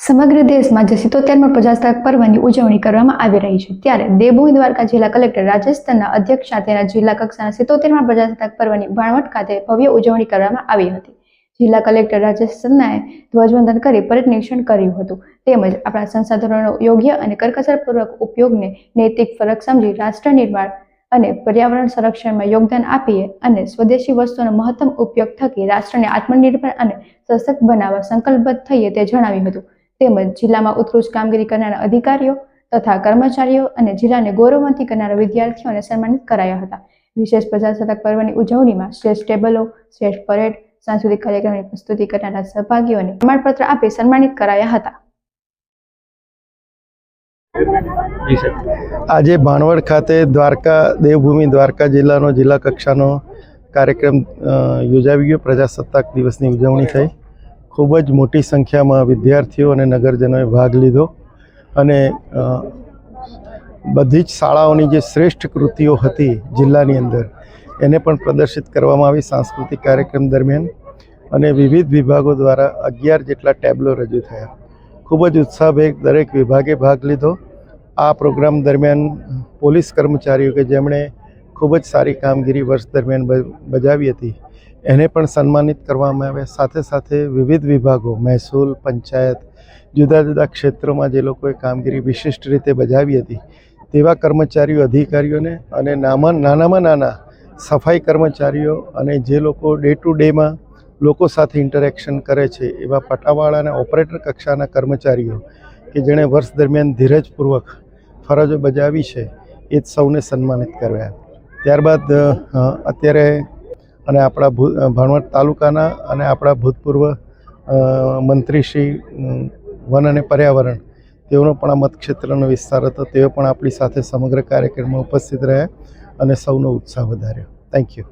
સમગ્ર દેશમાં જે સિત્તોતેરમાં પ્રજાસત્તાક પર્વની ઉજવણી કરવામાં આવી રહી છે, ત્યારે દેવભૂમિ દ્વારકા જિલ્લા કલેક્ટર રાજસ્થાનના અધ્યક્ષ સાથેના જિલ્લા કક્ષાના સિત્તોતેરમાં પ્રજાસત્તાક પર્વની ભાણવટ ખાતે ભવ્ય ઉજવણી કરવામાં આવી હતી. જિલ્લા કલેક્ટર રાજેશ સન્નાએ ધ્વજવંદન કરી પરેડ નિરીક્ષણ કર્યું હતું. તેમજ આપણા સંસાધનોનો યોગ્ય અને કરકસરપૂર્વક ઉપયોગને નૈતિક ફરક સમજી રાષ્ટ્ર નિર્માણ અને પર્યાવરણ સંરક્ષણમાં યોગદાન આપીએ અને સ્વદેશી વસ્તુનો મહત્તમ ઉપયોગ થકી રાષ્ટ્રને આત્મનિર્ભર અને સશક્ત બનાવવા સંકલ્પબદ્ધ થઈએ તે જણાવ્યું હતું. તેમજ જિલ્લામાં ઉત્કૃષ્ટ કામગીરી કરનારા અધિકારીઓ તથા કર્મચારીઓ અને જિલ્લાને ગૌરવવંતી કરનારા વિદ્યાર્થીઓને સન્માનિત કરાયા હતા. વિશેષ પ્રજાસત્તાક પર્વની ઉજવણીમાં શ્રેષ્ઠ ટેબલો શ્રેષ્ઠ પરેડ સાંસ્કૃતિક કાર્યક્રમની પ્રસ્તુતિ કરનારા સહભાગીઓને પ્રમાણપત્ર આપી સન્માનિત કરાયા હતા. આજે ભાણવડ ખાતે દ્વારકા દેવભૂમિ દ્વારકા જિલ્લાનો જિલ્લા કક્ષાનો કાર્યક્રમ અ, યોજાવી ગયો. પ્રજાસત્તાક દિવસની ઉજવણી થઈ. ખૂબ જ મોટી સંખ્યામાં વિદ્યાર્થીઓ અને નગરજનોએ ભાગ લીધો. અને બધી જ શાળાઓની જે શ્રેષ્ઠ કૃતિઓ હતી જિલ્લાની અંદર, એને પણ પ્રદર્શિત કરવામાં આવી સાંસ્કૃતિક કાર્યક્રમ દરમિયાન. અને વિવિધ વિભાગો દ્વારા અગિયાર જેટલા ટેબ્લો રજૂ થયા. ખૂબ જ ઉત્સાહભેર દરેક વિભાગે ભાગ લીધો. આ પ્રોગ્રામ દરમિયાન પોલીસ કર્મચારીઓ કે જેમણે ખૂબ જ સારી કામગીરી વર્ષ દરમિયાન બજાવી હતી એને પણ સન્માનિત કરવામાં આવે. સાથે સાથે વિવિધ વિભાગો, મહેસૂલ, પંચાયત, જુદા જુદા ક્ષેત્રોમાં જે લોકોએ કામગીરી વિશિષ્ટ રીતે બજાવી હતી, તેવા કર્મચારીઓ, અધિકારીઓને અને નામાં, નાનામાં નાના સફાઈ કર્મચારીઓ અને જે લોકો ડે ટુ ડેમાં લોકો સાથે ઇન્ટરેક્શન કરે છે, એવા પટાવાળા અને ઓપરેટર કક્ષાના કર્મચારીઓ કે જેણે વર્ષ દરમિયાન ધીરજપૂર્વક ફરજો બજાવી છે, એ જ સૌને સન્માનિત કર્યા. ત્યારબાદ અત્યારે અને આપણા ભણવટ તાલુકાના અને આપણા ભૂતપૂર્વ મંત્રી શ્રી વન અને પર્યાવરણ, તેઓનો પણ આ મતક્ષેત્રનો વિસ્તાર હતો. તેઓ પણ આપણી સાથે સમગ્ર કાર્યક્રમમાં ઉપસ્થિત રહ્યા અને સૌનો ઉત્સાહ વધાર્યો. Thank you